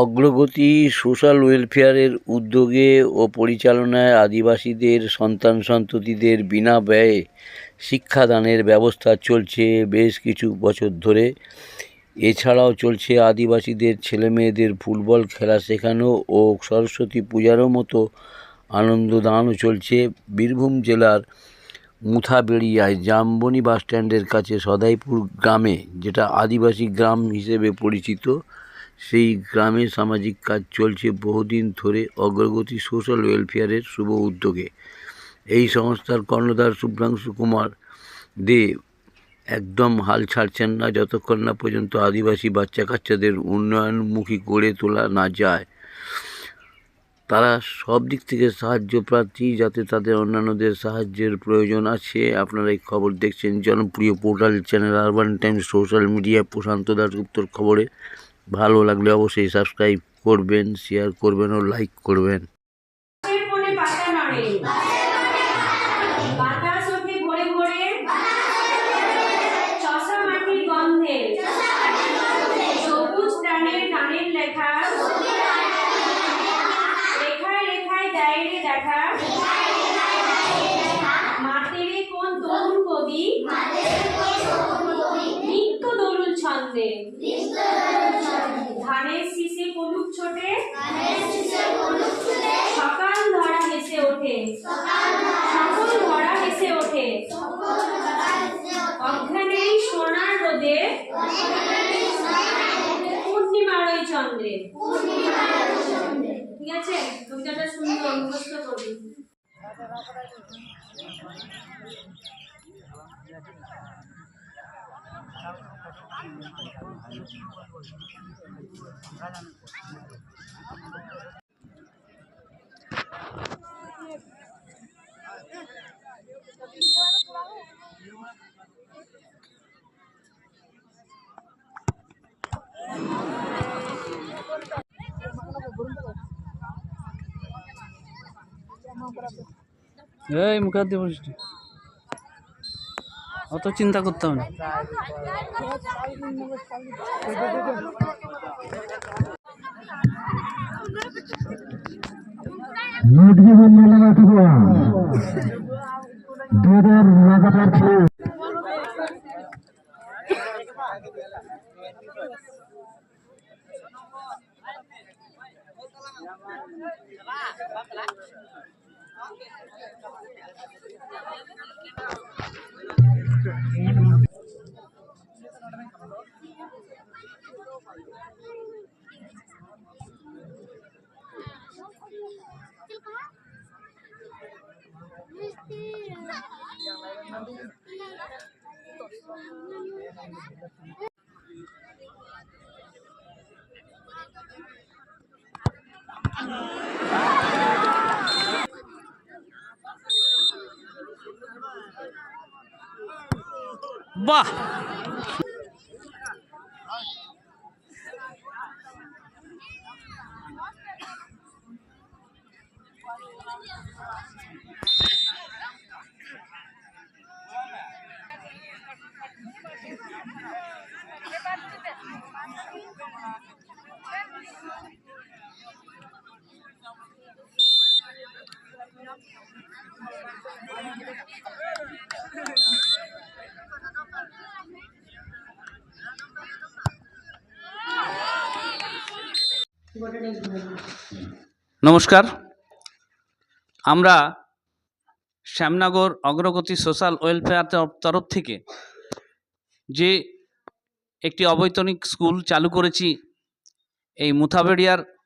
অগ্রগতি সোশ্যাল ওয়েলফেয়ারের উদ্যোগে ও পরিচালনায় আদিবাসীদের, সন্তান সন্ততিদের বিনা ব্যয়ে শিক্ষাদানের ব্যবস্থা চলছে বেশ কিছু বছর ধরে। এছাড়াও চলছে আদিবাসীদের, ছেলেমেয়েদের ফুটবল খেলা শেখানো ও সরস্বতী পূজারও মতো আনন্দদানও চলছে। বীরভূম জেলার মুথাবেড়িয়ায় জামবনি বাসস্ট্যান্ডের কাছে সদাইপুর গ্রামে, যেটা আদিবাসী গ্রাম হিসেবে পরিচিত সেই গ্রামে সামাজিক কাজ চলছে বহুদিন ধরে অগ্রগতি সোশ্যাল ওয়েলফেয়ারের শুভ উদ্যোগে। এই সংস্থার কর্ণধার শুভ্রাংশু কুমার দে একদম হাল ছাড়ছেন না, যতক্ষণ না পর্যন্ত আদিবাসী বাচ্চা কাচ্চাদের উন্নয়নমুখী গড়ে তোলা না যায়। তারা সব দিক থেকে সাহায্য প্রার্থী, যাতে তাদের অন্যান্যদের সাহায্যের প্রয়োজন আছে। আপনারা এই খবর দেখছেন জনপ্রিয় portal channel urban times, social media Prashanta দাসগুপ্তর খবরে। ভালো লাগলে অবশ্যই সাবস্ক্রাইব করবেন শেয়ার করবেন ও লাইক করবেন। পূর্ণিমার চন্দ্রে ঠিক আছে? কবিতাটা সুন্দর মুখস্থ করবি। এই মুখার দিয়ে অত চিন্তা করতে হবে না। লুটকি মন্ডলে 来。বাহ Thank you. নমস্কার। আমরা শ্যামনগর অগ্রগতি সোশ্যাল ওয়েলফেয়ার তরফ- থেকে যে একটি অবৈতনিক স্কুল চালু করেছি, এই মুথাবেড়িয়ার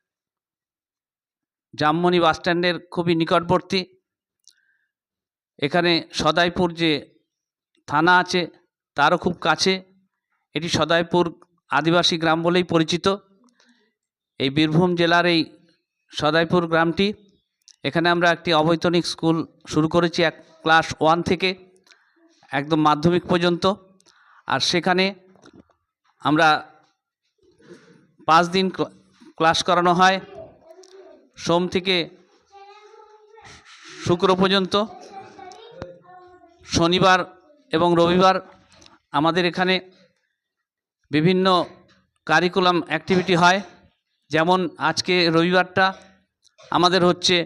জামমনি বাসস্ট্যান্ডের খুবই নিকটবর্তী। এখানে সদাইপুর যে থানা আছে, তারও খুব কাছে। এটি সদাইপুর আদিবাসী গ্রাম বলেই পরিচিত। এই বীরভূম জেলার এই সদাইপুর গ্রামটি। এখানে আমরা একটি অবৈতনিক স্কুল শুরু করেছি এক ক্লাস ওয়ান থেকে একদম মাধ্যমিক পর্যন্ত। আর সেখানে আমরা পাঁচ দিন ক্লা- ক্লাস করানো হয়। সোম থেকে শুক্র পর্যন্ত। শনিবার এবং রবিবার আমাদের এখানে বিভিন্ন কারিকুলাম অ্যাক্টিভিটি হয়। যেমন আজকে রবিবারটা আমাদের হচ্ছে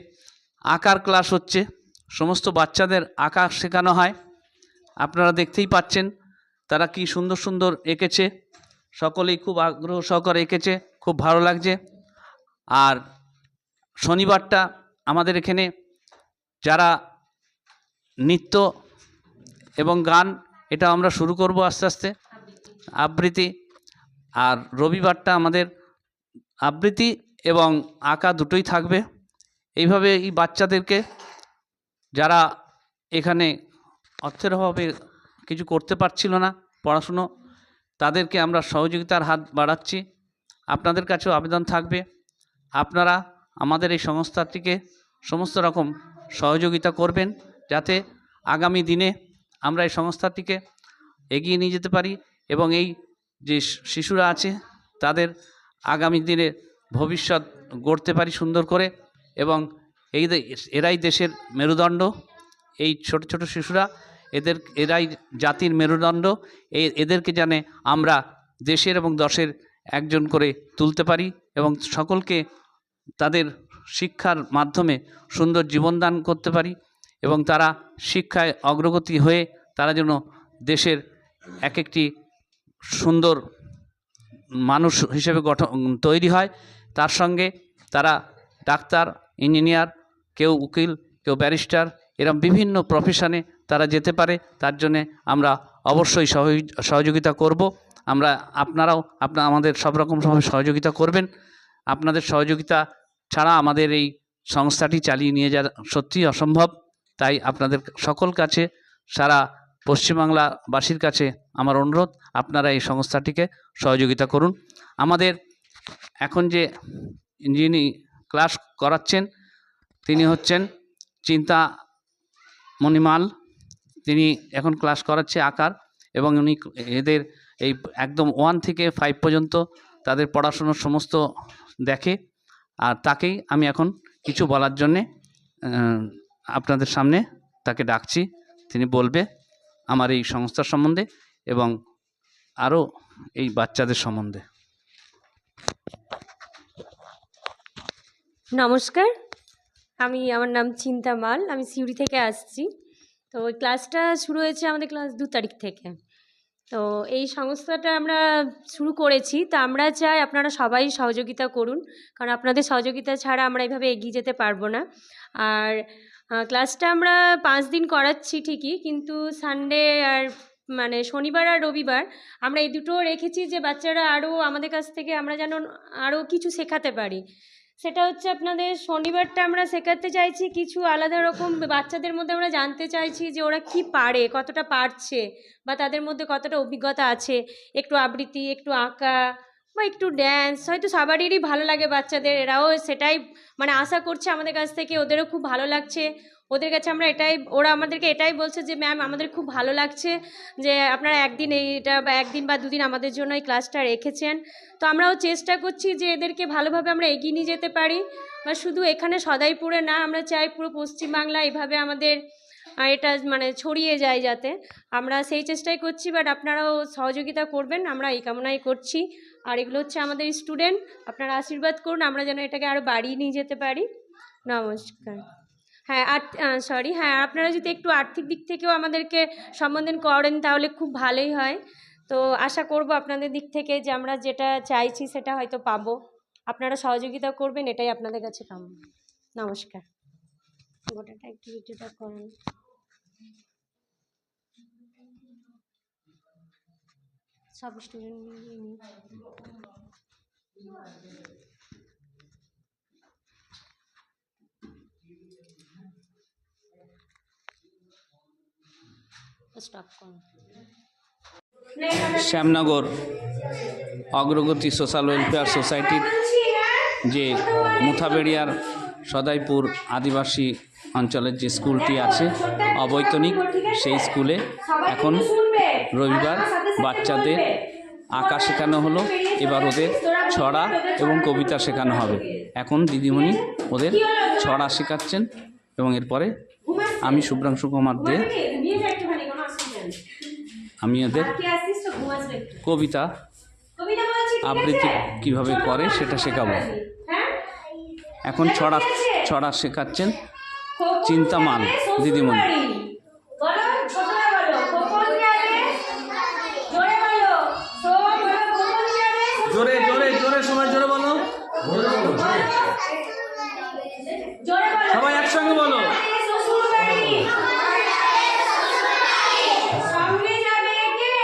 আঁকার ক্লাস হচ্ছে, সমস্ত বাচ্চাদের আঁকা শেখানো হয়। আপনারা দেখতেই পাচ্ছেন তারা কি সুন্দর সুন্দর এঁকেছে, সকলেই খুব আগ্রহ সহকারে এঁকেছে, খুব ভালো লাগছে। আর শনিবারটা আমাদের এখানে যারা নৃত্য এবং গান, এটা আমরা শুরু করব আস্তে আস্তে, আবৃত্তি। আর রবিবারটা আমাদের আবৃত্তি এবং আঁকা দুটোই থাকবে। এইভাবে এই বাচ্চাদেরকে যারা এখানে অর্থের অভাবে কিছু করতে পারছিল না পড়াশুনো, তাদেরকে আমরা সহযোগিতার হাত বাড়াচ্ছি। আপনাদের কাছেও আবেদন থাকবে। আপনারা আমাদের এই সংস্থাটিকে সমস্ত রকম সহযোগিতা করবেন যাতে আগামী দিনে আমরা এই সংস্থাটিকে এগিয়ে নিয়ে যেতে পারি এবং এই যে শিশুরা আছে, তাদের আগামী দিনে ভবিষ্যৎ গড়তে পারি সুন্দর করে এবং এই এরাই দেশের মেরুদণ্ড। এই ছোট ছোট শিশুরা, এদের, এরাই জাতির মেরুদণ্ড। এদেরকে জানে আমরা দেশের এবং দশের একজন করে তুলতে পারি এবং সকলকে তাদের শিক্ষার মাধ্যমে সুন্দর জীবনদান করতে পারি এবং তারা শিক্ষায় অগ্রগতি হয়ে তারা যেন দেশের এক একটি সুন্দর মানুষ হিসেবে গঠন, তৈরি হয়। তার সঙ্গে তারা ডাক্তার, ইঞ্জিনিয়ার, কেউ উকিল, কেউ ব্যারিস্টার, এরম বিভিন্ন প্রফেশনে তারা যেতে পারে। তার জন্যে আমরা অবশ্যই সহযোগিতা করব। আমরা আপনারাও আপনার আমাদের সব রকমভাবে সহযোগিতা করবেন। আপনাদের সহযোগিতা ছাড়া আমাদের এই সংস্থাটি চালিয়ে নিয়ে যাওয়া সত্যিই অসম্ভব। তাই আপনাদের সকল কাছে সারা পশ্চিমবাংলাবাসীর কাছে আমার অনুরোধ, আপনারা এই সংস্থাটিকে সহযোগিতা করুন। আমাদের এখন যে যিনি ক্লাস করাচ্ছেন, তিনি হচ্ছেন চিন্তা মণিমাল। তিনি এখন ক্লাস করাচ্ছে আকার এবং উনি এদের এই একদম ওয়ান থেকে ফাইভ পর্যন্ত তাদের পড়াশুনোর সমস্ত দেখে আর তাকেই আমি এখন কিছু বলার জন্যে আপনাদের সামনে তাকে ডাকছি। তিনি বলবে আমার এই সংস্থার সম্বন্ধে এবং আরও এই বাচ্চাদের সম্বন্ধে। নমস্কার, আমি, আমার নাম চিন্তা মাল, আমি সিউড়ি থেকে আসছি। তো ওই ক্লাসটা শুরু হয়েছে আমাদের ক্লাস দু তারিখ থেকে। তো এই সংস্থাটা আমরা শুরু করেছি, তো আমরা চাই আপনারা সবাই সহযোগিতা করুন, কারণ আপনাদের সহযোগিতা ছাড়া আমরা এইভাবে এগিয়ে যেতে পারব না। আর ক্লাসটা আমরা পাঁচ দিন করাচ্ছি ঠিকই, কিন্তু সানডে আর মানে শনিবার আর রবিবার আমরা এই দুটো রেখেছি যে বাচ্চারা আরও আমাদের কাছ থেকে আমরা যেন আরও কিছু শেখাতে পারি। সেটা হচ্ছে আপনাদের শনিবারটা আমরা শেখাতে চাইছি কিছু আলাদা রকম বাচ্চাদের মধ্যে আমরা জানতে চাইছি যে ওরা কি পারে, কতটা পারছে বা তাদের মধ্যে কতটা অভিজ্ঞতা আছে, একটু আবৃত্তি, একটু আঁকা বা একটু ড্যান্স হয়তো সবারই ভালো লাগে বাচ্চাদের। এরাও সেটাই মানে আশা করছে আমাদের কাছ থেকে, ওদেরও খুব ভালো লাগছে। ওদের কাছে আমরা এটাই, ওরা আমাদেরকে এটাই বলছে যে, ম্যাম, আমাদের খুব ভালো লাগছে যে, আপনারা একদিন এইটা বা একদিন বা দুদিন আমাদের জন্য এই ক্লাসটা রেখেছেন। তো আমরাও চেষ্টা করছি যে, এদেরকে ভালোভাবে আমরা এগিয়ে নিয়ে যেতে পারি। বা শুধু এখানে সদাইপুরে না, আমরা চাই পুরো পশ্চিমবাংলা এইভাবে আমাদের এটা মানে ছড়িয়ে যায় যাতে। আমরা সেই চেষ্টাই করছি বাট আপনারাও সহযোগিতা করবেন, আমরা এই কামনাই করছি। আর এগুলো হচ্ছে আমাদের স্টুডেন্ট আপনারা আশীর্বাদ করুন, আমরা যেন এটাকে আরও বাড়িয়ে নিয়ে যেতে পারি। নমস্কার। হ্যাঁ আর সরি হ্যাঁ আপনারা যদি একটু আর্থিক দিক থেকেও আমাদেরকে সম্বোধন করেন, তাহলে খুব ভালোই হয়। তো আশা করব আপনাদের দিক থেকে যে আমরা যেটা চাইছি, সেটা হয়তো পাবো। আপনারা সহযোগিতা করবেন, এটাই আপনাদের কাছে কাম নমস্কার। গোটাটা একটু ভিডিওটা করেন। সব স্টুডেন্ট স্টপ করুন শ্যামনগর অগ্রগতি সোশ্যাল ওয়েলফেয়ার সোসাইটির যে মুথাবেড়িয়ার সদাইপুর আদিবাসী অঞ্চলের যে স্কুলটি আছে, অবৈতনিক, সেই স্কুলে এখন রবিবার বাচ্চাদের আঁকা শেখানো হলো, এবার ওদের ছড়া এবং কবিতা শেখানো হবে। এখন দিদিমণি ওদের ছড়া শেখাচ্ছেন এবং এরপরে আমি শুভ্রাংশু কুমার দে, আমি ওদের কবিতা আবৃত্তি কীভাবে করে সেটা শেখাবো। এখন ছড়া ছড়া শেখাচ্ছেন চিন্তামান দিদিমণি। বলো ছোটরা বলো কখন যাবে জোরে বলো তো বলো কখন যাবে জোরে জোরে জোরে সবাই জোরে বলো জোরে বলো সবাই একসঙ্গে বলো শ্বশুর বাড়ি সঙ্গে যাবে কে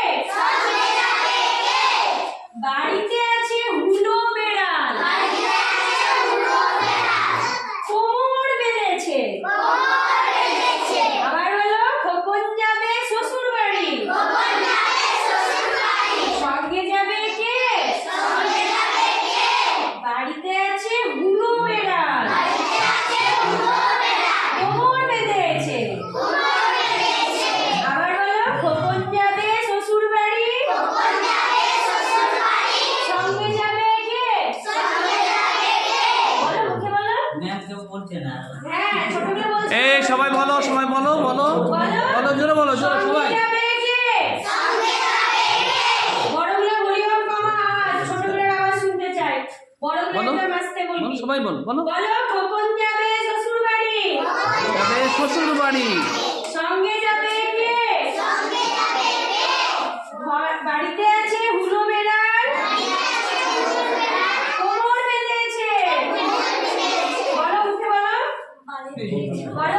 বাড়িতে আছে হুলো বেড়াল কোমর বেঁধেছে আবার বলো খোকন যাবে শ্বশুর বাড়ি সঙ্গে যাবে কে বাড়িতে আছে হুলো বেড়াল কোমর বেঁধেছে আবার বলো খোকন যাবে শ্বশুর বাড়ি সঙ্গে যাবে কে বলো মুখে বলো হ্যাঁ ছোটকে বলছি এই সবাই বলো সবাই বলো বলো বলো জোরে বলো জোরে সবাই যাবে কে বড়গুলো ভলিউম কমা আওয়াজ ছোটগুলোর আওয়াজ শুনতে চাই বড়গুলো বলো একদম আস্তে বলো বলবি সবাই বলো বলো বলো খোকন যাবে শ্বশুর বাড়ি যাবে শ্বশুর বাড়ি সঙ্গে যাবে কে ঘর- বাড়িতে আছে হুলো বেড়াল কোমর বেঁধেছে বলো উঠে বলো বলো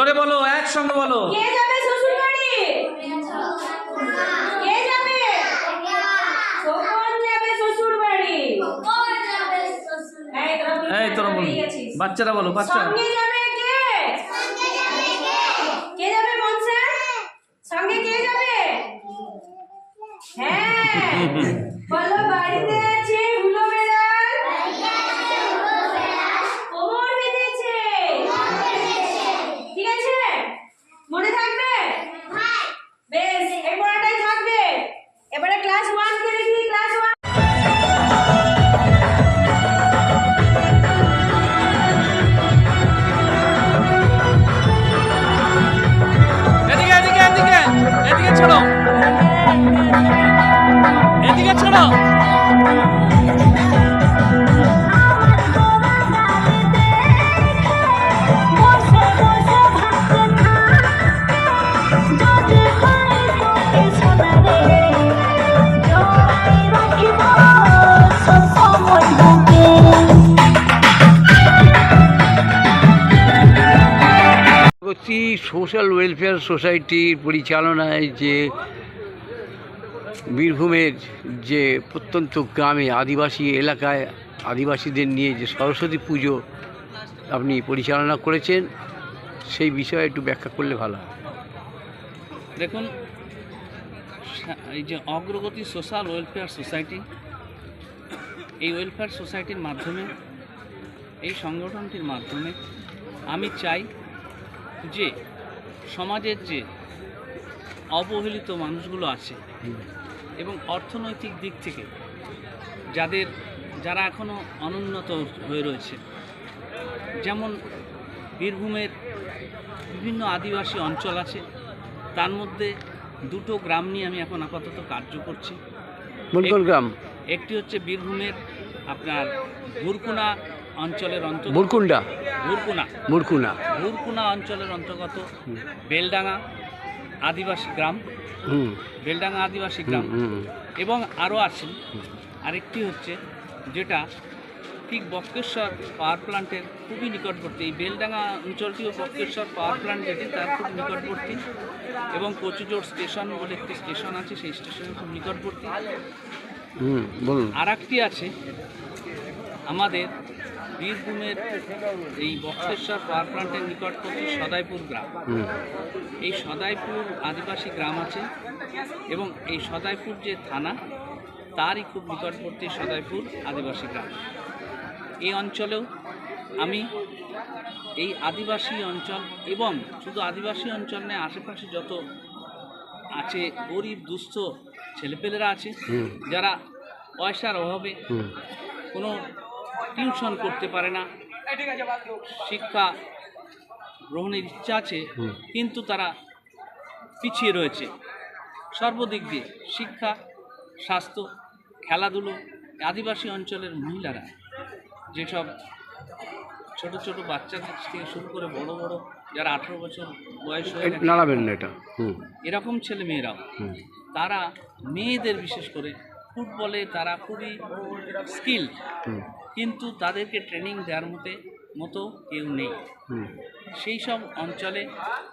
জোরে বলো একসঙ্গে বলো। কে যাবে শ্বশুর বাড়ি কে যাবে? যাবে শ্বশুর বাড়ি এই তোরা বলবি এই না, তোরা বলো বাচ্চারা বলো বাচ্চারা। সঙ্গে যাবে কে? কে যাবে মনসা সঙ্গে কে যাবে? হ্যাঁ বলো বাড়িতে পরবর্তী সোশ্যাল ওয়েলফেয়ার সোসাইটির পরিচালনায় যে বীরভূমের যে প্রত্যন্ত গ্রামে আদিবাসী এলাকায় আদিবাসীদের নিয়ে যে সরস্বতী পুজো আপনি পরিচালনা করেছেন, সেই বিষয়ে একটু ব্যাখ্যা করলে ভালো হয়। দেখুন, এই যে অগ্রগতি সোশ্যাল ওয়েলফেয়ার সোসাইটি এই ওয়েলফেয়ার সোসাইটির মাধ্যমে, এই সংগঠনটির মাধ্যমে আমি চাই যে সমাজের যে অবহেলিত মানুষগুলো আছে এবং অর্থনৈতিক দিক থেকে যাদের যারা এখনও অনুন্নত হয়ে রয়েছে যেমন বীরভূমের বিভিন্ন আদিবাসী অঞ্চল আছে তার মধ্যে দুটো গ্রাম নিয়ে আমি এখন আপাতত কার্য করছি। গ্রাম? একটি হচ্ছে বীরভূমের আপনার ভুরকুনা অঞ্চলের অন্তর্গত। মুরকুন্ডা? ভুরকুনা মুরকুনা। ভুরকুনা অঞ্চলের অন্তর্গত বেলডাঙ্গা আদিবাসী গ্রাম। হুম। বেলডাঙ্গা আদিবাসী গ্রাম। এবং আরও আছে। আরেকটি হচ্ছে যেটা ঠিক বক্রেশ্বর পাওয়ার প্ল্যান্টের খুবই নিকটবর্তী। এই বেলডাঙ্গা অঞ্চলটিও বক্রেশ্বর পাওয়ার প্ল্যান্ট যেটি তার খুব নিকটবর্তী। এবং কচুজোড় স্টেশন বলে একটি স্টেশন আছে সেই স্টেশনের খুব নিকটবর্তী। আর একটি আছে আমাদের বীরভূমের এই বক্সেশ্বর পাওয়ার প্ল্যান্টের নিকটবর্তী সদাইপুর গ্রাম। এই সদাইপুর আদিবাসী গ্রাম আছে এবং এই সদাইপুর যে থানা তারই খুব নিকটবর্তী সদাইপুর আদিবাসী গ্রাম। এই অঞ্চলেও আমি এই আদিবাসী অঞ্চল এবং শুধু আদিবাসী অঞ্চল নয় আশেপাশে যত আছে গরিব দুস্থ ছেলেপেলেরা আছে যারা পয়সার অভাবে কোনো টিউশন করতে পারে না। শিক্ষা গ্রহণের ইচ্ছা আছে কিন্তু তারা পিছিয়ে রয়েছে। সর্বদিক দিয়ে শিক্ষা স্বাস্থ্য খেলাধুলো আদিবাসী অঞ্চলের মহিলারা যেসব ছোট ছোট বাচ্চাদের থেকে শুরু করে বড় বড় যারা আঠেরো বছর বয়স হয়ে নাড়াবেন না এটা। এরকম ছেলে মেয়েরাও তারা মেয়েদের বিশেষ করে ফুটবলে তারা খুবই স্কিল কিন্তু তাদেরকে ট্রেনিং দেওয়ার মতে মতো কেউ নেই। সেই সব অঞ্চলে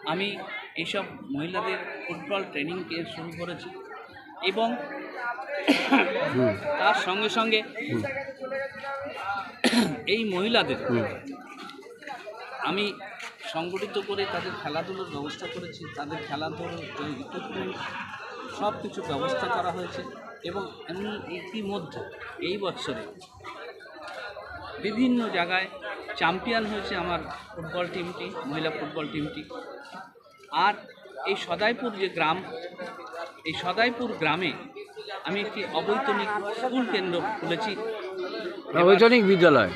আমি এইসব মহিলাদের ফুটবল ট্রেনিংকে শুরু করেছি এবং তার সঙ্গে সঙ্গে এই মহিলাদের আমি সংগঠিত করে তাদের খেলাধুলোর ব্যবস্থা করেছি তাদের খেলাধুলোর ইকুইপমেন্ট সব কিছু ব্যবস্থা করা হয়েছে এবং এমনি ইতিমধ্যে এই বছরে বিভিন্ন জায়গায় চ্যাম্পিয়ন হয়েছে আমার ফুটবল টিমটি মহিলা ফুটবল টিমটি। আর এই সদাইপুর যে গ্রাম এই সদাইপুর গ্রামে আমি একটি অবৈতনিক স্কুল কেন্দ্র খুলেছি। অবৈতনিক বিদ্যালয়?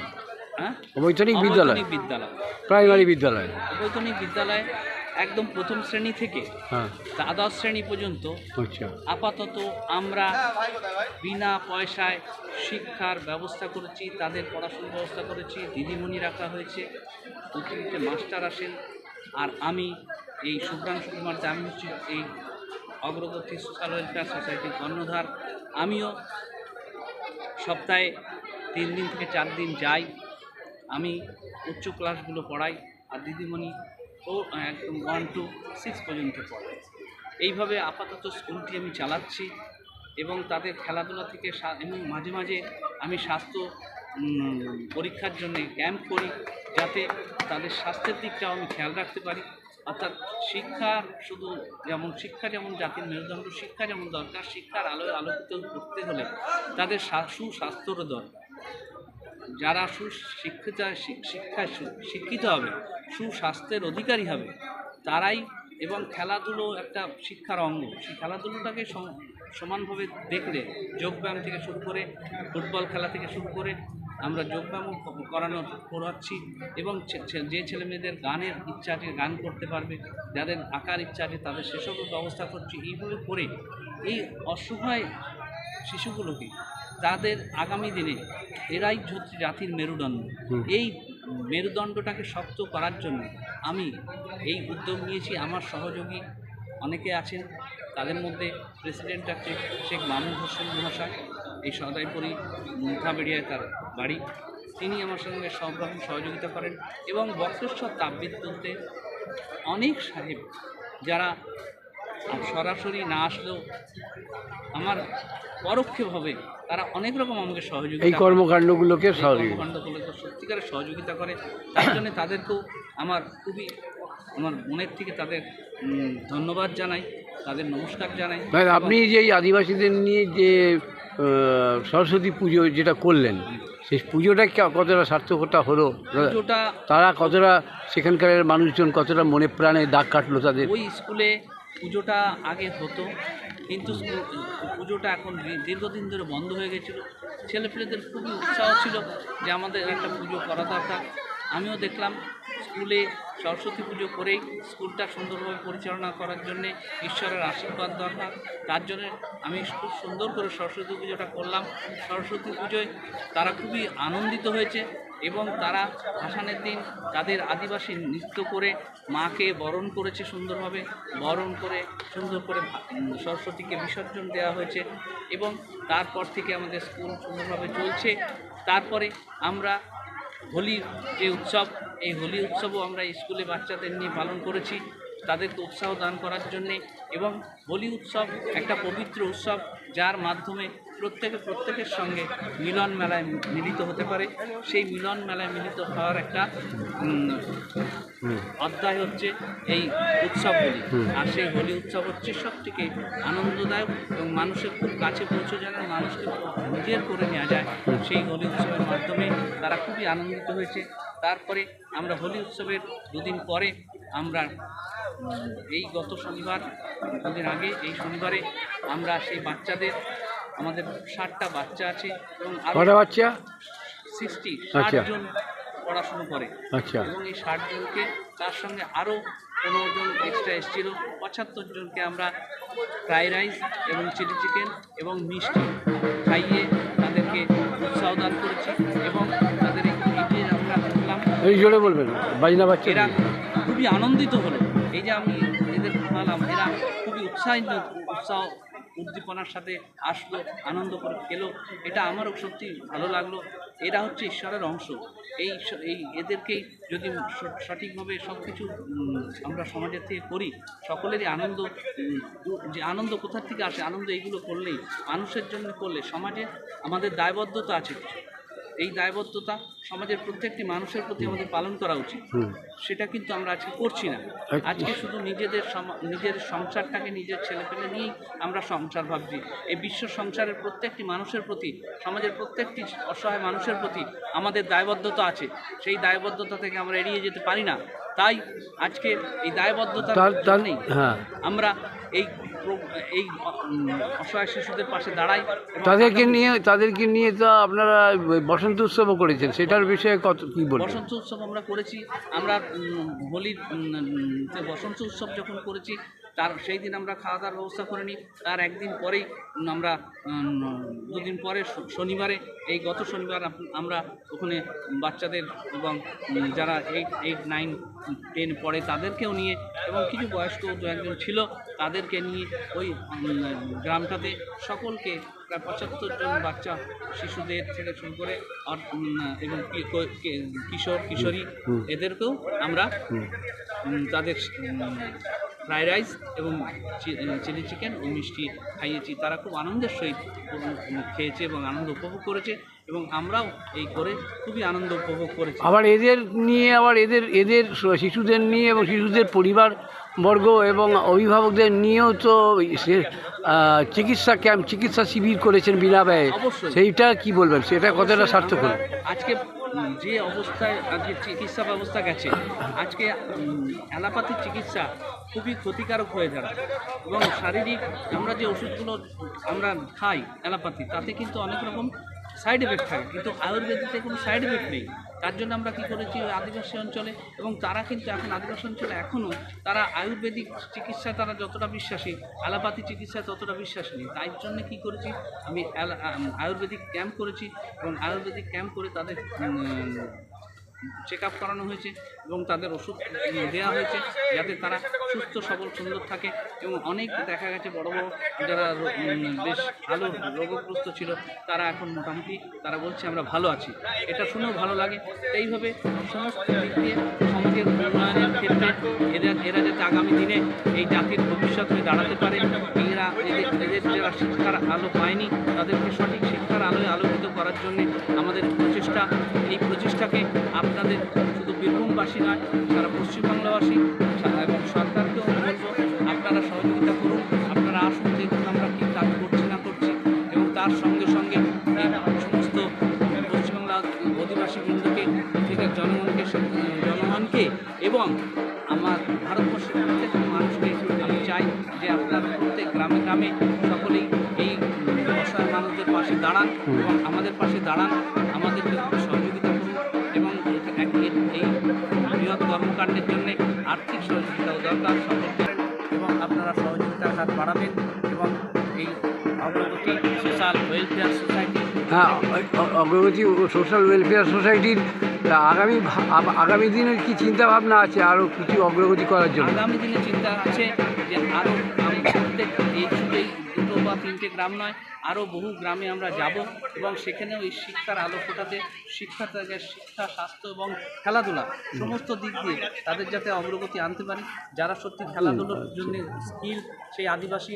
হ্যাঁ? অবৈতনিক বিদ্যালয়? বিদ্যালয়। প্রাইমারি বিদ্যালয়? অবৈতনিক বিদ্যালয় একদম প্রথম শ্রেণি থেকে হ্যাঁ। দ্বাদশ শ্রেণি পর্যন্ত আচ্ছা। আপাতত আমরা বিনা পয়সায় শিক্ষার ব্যবস্থা করেছি তাদের পড়াশোনার ব্যবস্থা করেছি দিদিমণি রাখা হয়েছে অতিরিক্ত মাস্টার আসেন আর আমি এই শুভ্রাংশু কুমার দাম হচ্ছি এই অগ্রগতি সোশ্যাল ওয়েলফেয়ার সোসাইটির কর্ণধার আমিও সপ্তাহে তিন দিন থেকে চার দিন যাই আমি উচ্চ ক্লাসগুলো পড়াই আর দিদিমণি ও একদম ওয়ান টু সিক্স পর্যন্ত পড়ে। এইভাবে আপাতত স্কুলটি আমি চালাচ্ছি এবং তাদের খেলাধুলা থেকে এবং মাঝে মাঝে আমি স্বাস্থ্য পরীক্ষার জন্য ক্যাম্প করি যাতে তাদের স্বাস্থ্যের দিকটাও আমি খেয়াল রাখতে পারি। অর্থাৎ শিক্ষা শুধু যেমন, শিক্ষা যেমন জাতির মেরুদণ্ড, শিক্ষা যেমন দরকার, শিক্ষার আলোয় আলোকিত করতে হলে তাদের সুস্বাস্থ্যরও দরকার। যারা সুশিক্ষিত শিক্ষায় শিক্ষিত হবে, সুস্বাস্থ্যের অধিকারী হবে, তারাই এবং খেলাধুলো একটা শিক্ষার অঙ্গ। সেই খেলাধুলোটাকে সমানভাবে দেখলে যোগব্যায়াম থেকে শুরু করে ফুটবল খেলা থেকে শুরু করে আমরা যোগব্যায়ামও করানো করাচ্ছি এবং যে ছেলে মেয়েদের গানের ইচ্ছা আছে গান করতে পারবে, যাদের আঁকার ইচ্ছা আছে তাদের সেসবও ব্যবস্থা করছি, এইভাবে করে এই অসহায় শিশুগুলোকে তাদের আগামী দিনে এরাই হচ্ছে জাতির মেরুদণ্ড। এই মেরুদণ্ডটাকে শক্ত করার জন্য আমি এই উদ্যোগ নিয়েছি। আমার সহযোগী অনেকে আছেন তাদের মধ্যে প্রেসিডেন্ট আছে শেখ মাহমুদ হোসেন মহাশয় এই সদাইপুরি মুখাবেড়িয়ায় তার বাড়ি। তিনি আমার সঙ্গে সব রকম সহযোগিতা করেন এবং বক্রেশ্বর তাপবিদ্যুতে অনেক সাহেব যারা সরাসরি না আসলেও আমার পরোক্ষভাবে তারা অনেক রকম আমাকে সহযোগিতা এই কর্মকাণ্ডগুলোকে কর্মকাণ্ডগুলোকে সত্যিকারের সহযোগিতা করে। তার জন্য তাদেরকেও আমার খুবই আমার মনের থেকে তাদের ধন্যবাদ জানাই তাদের নমস্কার জানাই। আপনি যে এই আদিবাসীদের নিয়ে যে সরস্বতী পুজো যেটা করলেন সেই পুজোটা কে- কতটা সার্থকতা হলো? পুজোটা তারা কতটা সেখানকার মানুষজন কতটা মনে প্রাণে দাগ কাটলো তাদের? ওই স্কুলে পুজোটা আগে হতো, কিন্তু পুজোটা এখন দীর্ঘদিন ধরে বন্ধ হয়ে গেছিল। ছেলেপেলেদের খুবই উৎসাহ ছিল যে আমাদের একটা পুজো করা দরকার। আমিও দেখলাম স্কুলে সরস্বতী পুজো করেই স্কুলটা সুন্দরভাবে পরিচালনা করার জন্যে ঈশ্বরের আশীর্বাদ দরকার। তার জন্য আমি খুব সুন্দর করে সরস্বতী পুজোটা করলাম। সরস্বতী পুজোয় তারা খুবই আনন্দিত হয়েছে এবং তারা ভাসানের দিন তাদের আদিবাসী নৃত্য করে মাকে বরণ করেছে সুন্দরভাবে। বরণ করে সুন্দর করে সরস্বতীকে বিসর্জন দেওয়া হয়েছে এবং তারপর থেকে আমাদের স্কুল সুন্দরভাবে চলছে। তারপরে আমরা হোলির যে উৎসব, এই হোলি উৎসবও আমরা স্কুলে বাচ্চাদের নিয়ে পালন করেছি, তাদেরকে উৎসাহ দান করার জন্যে এবং হোলি উৎসব একটা পবিত্র উৎসব, যার মাধ্যমে প্রত্যেকে প্রত্যেকের সঙ্গে মিলন মেলায় মিলিত হতে পারে। সেই মিলন মেলায় মিলিত হওয়ার একটা অধ্যায় হচ্ছে এই উৎসবগুলি। আর সেই হোলি উৎসব হচ্ছে সব থেকে আনন্দদায়ক এবং মানুষের খুব কাছে পৌঁছে যায় মানুষকে নিজের করে নেওয়া যায়। সেই হোলি উৎসবের মাধ্যমে তারা খুবই আনন্দিত হয়েছে। তারপরে আমরা হোলি উৎসবের দুদিন পরে আমরা এই গত শনিবার দুদিন আগে এই শনিবারে আমরা সেই বাচ্চাদের আমাদের ষাটটা বাচ্চা আছে এবং কটা বাচ্চা? সিক্সটি ষাটজন পড়াশুনো করে। আচ্ছা। এবং এই ষাটজনকে তার সঙ্গে আরও পনেরো জন এক্সট্রা এসেছিল। পঁচাত্তর জনকে আমরা ফ্রাইড রাইস এবং চিলি চিকেন এবং মিষ্টি খাইয়ে তাদেরকে উৎসাহ দান করেছি এবং তাদের এই এই আমরা করলাম এই জোরে বলবেন বাজনা বাচ্চা এরা খুবই আনন্দিত হলো। এই যে আমি এদের খাওয়ালাম এরা খুবই উৎসাহিত উৎসাহ উদ্দীপনার সাথে আসলো, আনন্দ করে খেলো। এটা আমারও সত্যি ভালো লাগল। এরা হচ্ছে ঈশ্বরের অংশ। এই এই এদেরকেই যদি সঠিকভাবে সব কিছু আমরা সমাজের থেকে করি, সকলেরই আনন্দ যে আনন্দ কোথার থেকে আসে? আনন্দ এইগুলো করলেই, মানুষের জন্য করলে সমাজে আমাদের দায়বদ্ধতা আছে। এই দায়বদ্ধতা সমাজের প্রত্যেকটি মানুষের প্রতি আমাদের পালন করা উচিত। সেটা কিন্তু আমরা আজকে করছি না। আজকে শুধু নিজেদের নিজের সংসারটাকে নিজের ছেলেপেলে নিয়েই আমরা সংসার ভাবছি। এই বিশ্ব সংসারের প্রত্যেকটি মানুষের প্রতি সমাজের প্রত্যেকটি অসহায় মানুষের প্রতি আমাদের দায়বদ্ধতা আছে। সেই দায়বদ্ধতা থেকে আমরা এড়িয়ে যেতে পারি না। তাই আজকে এই দায়বদ্ধতা হ্যাঁ। আমরা এই এই অসহায় শিশুদের পাশে দাঁড়াই তাদেরকে নিয়ে তাদেরকে নিয়ে তো আপনারা বসন্ত উৎসবও করেছেন সেটার বিষয়ে কত কি বলবেন? বসন্ত উৎসব আমরা করেছি। আমরা হোলির বসন্ত উৎসব যখন করেছি তার সেই দিন আমরা খাওয়া দাওয়ার ব্যবস্থা করে নিই। তার একদিন পরেই আমরা দুদিন পরে শনিবারে এই গত শনিবার আমরা ওখানে বাচ্চাদের এবং যারা এইট এইট নাইন টেন পড়ে তাদেরকেও নিয়ে এবং কিছু বয়স্ক দু একজন ছিল তাদেরকে নিয়ে ওই গ্রামটাতে সকলকে প্রায় পঁচাত্তর জন বাচ্চা শিশুদের থেকে শুরু করে আর- এবং কিশোর কিশোরী এদেরকেও আমরা তাদের ফ্রাইড রাইস এবং চিলি চিকেন ও মিষ্টি খাইয়েছি। তারা খুব আনন্দের সহিত খেয়েছে এবং আনন্দ উপভোগ করেছে এবং আমরাও এই করে খুবই আনন্দ উপভোগ করেছি। আবার এদের নিয়ে আবার এদের এদের শিশুদের নিয়ে এবং শিশুদের পরিবার বর্গ এবং অভিভাবকদের নিয়েও তো চিকিৎসা ক্যাম্প চিকিৎসা শিবির করেছেন বিনা ব্যয়ে। সেইটা কি বলবেন? সেটা কতটা সার্থক আজকে যে অবস্থায় আজকে চিকিৎসা ব্যবস্থা গেছে আজকে উম, চিকিৎসা খুবই ক্ষতিকারক হয়ে দাঁড়ায়। এবং শারীরিক আমরা যে ওষুধগুলো আমরা খাই অ্যালোপ্যাথি তাতে কিন্তু অনেক রকম সাইড এফেক্ট থাকে কিন্তু আয়ুর্বেদিতে কোনো সাইড এফেক্ট নেই। তার জন্য আমরা কী করেছি ওই আদিবাসী অঞ্চলে এবং তারা কিন্তু এখন আদিবাসী অঞ্চলে এখনও তারা আয়ুর্বেদিক চিকিৎসা তারা যতটা বিশ্বাসী, অ্যালোপ্যাথি চিকিৎসায় ততটা বিশ্বাসী। নেই তাই জন্য কী করেছি? আমি আয়ুর্বেদিক ক্যাম্প করেছি এবং আয়ুর্বেদিক ক্যাম্প করে তাদের চেক আপ করানো হয়েছে এবং তাদের ওষুধ দেওয়া হয়েছে যাতে তারা সুস্থ, সবল, সুন্দর থাকে এবং অনেক দেখা গেছে বড় বড় যারা বেশ ভালো রোগগ্রস্ত ছিল, তারা এখন মোটামুটি তারা বলছে আমরা ভালো আছি। এটা শুনেও ভালো লাগে। এইভাবে সমস্ত দিক দিয়ে সমাজের উন্নয়নের ক্ষেত্রে এদের এরা যাতে আগামী দিনে এই জাতির ভবিষ্যৎ হয়ে দাঁড়াতে পারে এরা এদের এদের যারা শিক্ষার আলো পায়নি, তাদেরকে সঠিক শিক্ষার আলোয় আলোকিত করার জন্যে আমাদের প্রচেষ্টা, এই প্রচেষ্টাকে আপনাদের শুধু বীরভূমবাসী নয়, সারা পশ্চিমবাংলাবাসী, এবং সরকারকেও দাঁড়ান এবং আমাদের পাশে দাঁড়ান আমাদেরকে সহযোগিতা করুন এবং এই বৃহৎ কর্মকাণ্ডের জন্য আর্থিক সহযোগিতাও দরকার সকলকে এবং আপনারা সহযোগিতার হাত বাড়াবেন এবং এই অগ্রগতি সোশ্যাল ওয়েলফেয়ার সোসাইটি হ্যাঁ অগ্রগতি সোশ্যাল ওয়েলফেয়ার সোসাইটির আগামী আগামী দিনের কি চিন্তা ভাবনা আছে আরও কিছু অগ্রগতি করার জন্য? আগামী দিনে চিন্তা আছে তিনটে গ্রাম নয়, আরও বহু গ্রামে আমরা যাব এবং সেখানেও এই শিক্ষার আলো ফোটাতে শিক্ষা থেকে শিক্ষা, স্বাস্থ্য এবং খেলাধুলা সমস্ত দিক দিয়ে তাদের যাতে অগ্রগতি আনতে পারি। যারা সত্যি খেলাধুলোর জন্য স্কিল, সেই আদিবাসী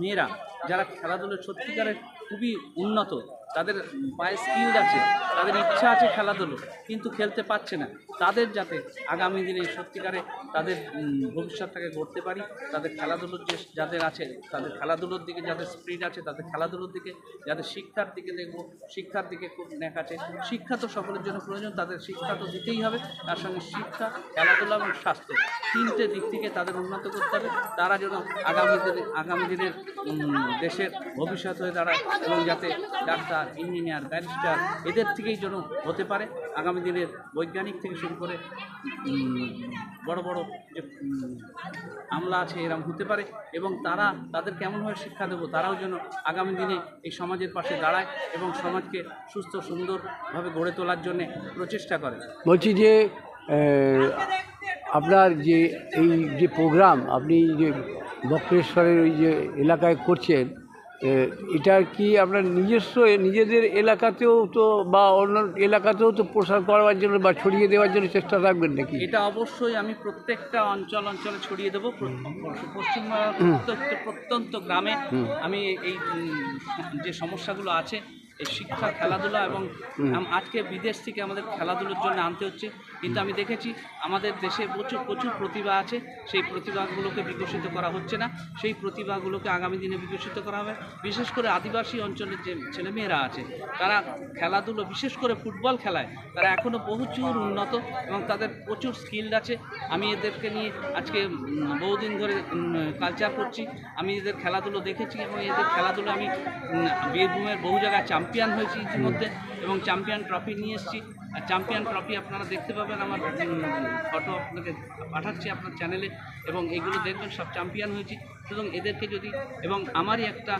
মেয়েরা, যারা খেলাধুলোর সত্যিকারের খুবই উন্নত তাদের পায়ে স্কিল আছে, তাদের ইচ্ছা আছে খেলাধুলো, কিন্তু খেলতে পারছে না। তাদের যাতে আগামী দিনে সত্যিকারে তাদের ভবিষ্যৎটাকে গড়তে পারি, তাদের খেলাধুলোর যে যাদের আছে, তাদের খেলাধুলোর দিকে যাদের স্পিড আছে, তাদের খেলাধুলোর দিকে, যাদের শিক্ষার দিকে দেখব, শিক্ষার দিকে খুব ন্যাক আছে। শিক্ষা তো সকলের জন্য প্রয়োজন, তাদের শিক্ষা তো দিতেই হবে, তার সঙ্গে শিক্ষা, খেলাধুলা এবং স্বাস্থ্য, তিনটে দিক থেকে তাদের উন্নত করতে হবে। তারা যেন আগামী দিনে, আগামী দিনের দেশের ভবিষ্যৎ হয়ে দাঁড়ায় এবং যাতে ডাক্তার ইঞ্জিনিয়ার, ব্যারিস্টার, এদের থেকেই যেন হতে পারে। আগামী দিনের বৈজ্ঞানিক থেকে শুরু করে বড় বড় যে আমলা আছে এরকম হতে পারে এবং তারা তাদের কেমনভাবে শিক্ষা দেবো, তারাও যেন আগামী দিনে এই সমাজের পাশে দাঁড়ায় এবং সমাজকে সুস্থ সুন্দরভাবে গড়ে তোলার জন্যে প্রচেষ্টা করে। বলছি যে আপনার যে, এই যে প্রোগ্রাম, আপনি যে বক্রেশ্বরের ওই যে এলাকায় করছেন এটা কি আপনার নিজস্ব নিজেদের এলাকাতেও তো বা অন্য এলাকাতেও তো প্রসার করার জন্য বা ছড়িয়ে দেওয়ার জন্য চেষ্টা রাখবেন নাকি? এটা অবশ্যই আমি প্রত্যেকটা অঞ্চল অঞ্চলে ছড়িয়ে দেবো। পশ্চিমবঙ্গের প্রত্যেকটা প্রত্যন্ত গ্রামে আমি এই যে সমস্যাগুলো আছে এই শিক্ষা খেলাধুলা এবং আজকে বিদেশ থেকে আমাদের খেলাধুলোর জন্য আনতে হচ্ছে। কিন্তু আমি দেখেছি আমাদের দেশে প্রচুর প্রচুর প্রতিভা আছে। সেই প্রতিভাগুলোকে বিকশিত করা হচ্ছে না। সেই প্রতিভাগুলোকে আগামী দিনে বিকশিত করা হবে। বিশেষ করে আদিবাসী অঞ্চলের যে ছেলেমেয়েরা আছে, তারা খেলাধুলো, বিশেষ করে ফুটবল খেলায়, তারা এখনও প্রচুর উন্নত এবং তাদের প্রচুর স্কিল্ড আছে। আমি এদেরকে নিয়ে আজকে বহুদিন ধরে কালচার করছি। আমি এদের খেলাধুলো দেখেছি এবং এদের খেলাধুলো আমি বীরভূমের বহু জায়গায় চ্যাম্পিয়ন হয়েছি ইতিমধ্যে এবং চ্যাম্পিয়ন ট্রফি নিয়ে এসেছি। চ্যাম্পিয়ন ট্রফি আপনারা দেখতে পাবেন আমার ফটো আপনাকে পাঠাচ্ছি আপনার চ্যানেলে এবং এগুলো দেখবেন, সব চ্যাম্পিয়ন হয়েছি। সুতরাং এদেরকে যদি, এবং আমারই একটা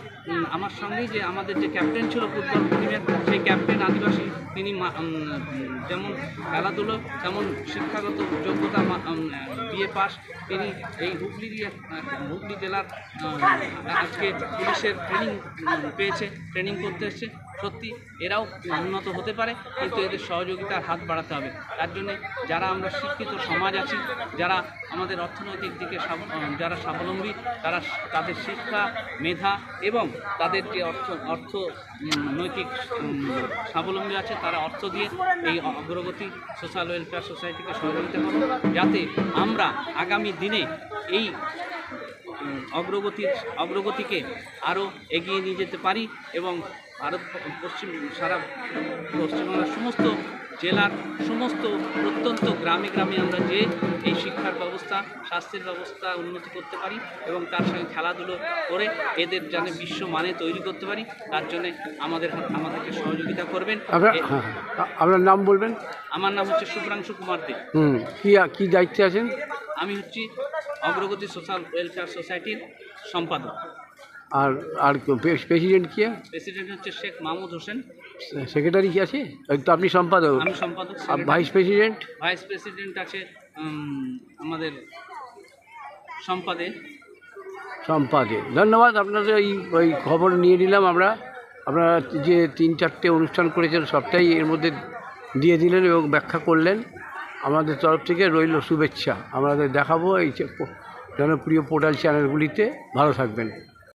আমার সঙ্গেই যে আমাদের যে ক্যাপ্টেন ছিল ফুটবল টিমের সেই ক্যাপ্টেন আদিবাসী, তিনি যেমন খেলাধুলো, তেমন শিক্ষাগত যোগ্যতা বিএ পাস। তিনি এই হুগলি হুগলি জেলার আজকে পুলিশের ট্রেনিং পেয়েছে ট্রেনিং করতে এসছে। সত্যি এরাও উন্নত হতে পারে, কিন্তু এদের সহযোগিতার হাত বাড়াতে হবে। তার জন্যে যারা আমরা শিক্ষিত সমাজ আছি, যারা আমাদের অর্থনৈতিক দিকে যারা স্বাবলম্বী, তারা তাদের শিক্ষা, মেধা এবং তাদের যে অর্থ অর্থ নৈতিক স্বাবলম্বী আছে, তারা অর্থ দিয়ে এই অগ্রগতি সোশ্যাল ওয়েলফেয়ার সোসাইটিকে সহযোগিতা করুন, যাতে আমরা আগামী দিনে এই অগ্রগতির, অগ্রগতিকে আরও এগিয়ে নিয়ে যেতে পারি এবং ভারত পশ্চিম সারা পশ্চিমবাংলার সমস্ত জেলার সমস্ত প্রত্যন্ত গ্রামে গ্রামে আমরা যে এই শিক্ষার ব্যবস্থা স্বাস্থ্যের ব্যবস্থা উন্নতি করতে পারি এবং তার সঙ্গে খেলাধুলো করে এদের যেন বিশ্ব মানে তৈরি করতে পারি তার জন্যে আমাদের আমাদেরকে সহযোগিতা করবেন। আপনার এ- হ্যাঁ হ্যাঁ। আপনার নাম বলবেন? আমার নাম হচ্ছে শুভ্রাংশু কুমার দে। কি কি দায়িত্বে আছেন? আমি হচ্ছি অগ্রগতি সোশ্যাল ওয়েলফেয়ার সোসাইটির সম্পাদক। আর আর প্রেসিডেন্ট কি? প্রেসিডেন্ট হচ্ছে শেখ মাহমুদ হোসেন। সেক্রেটারি কি আছে? ওই তো আপনি সম্পাদক। আমি সম্পাদক আর ভাইস প্রেসিডেন্ট ভাইস প্রেসিডেন্ট আছে আমাদের সম্পাদে। সম্পাদে। ধন্যবাদ আপনাদের এই ওই খবর নিয়ে নিলাম আমরা। আপনারা যে তিন চারটে অনুষ্ঠান করেছেন সবটাই এর মধ্যে দিয়ে দিলেন এবং ব্যাখ্যা করলেন। আমাদের তরফ থেকে রইল শুভেচ্ছা। আমাদের দেখাবো এই জনপ্রিয় পোর্টাল চ্যানেলগুলিতে। ভালো থাকবেন।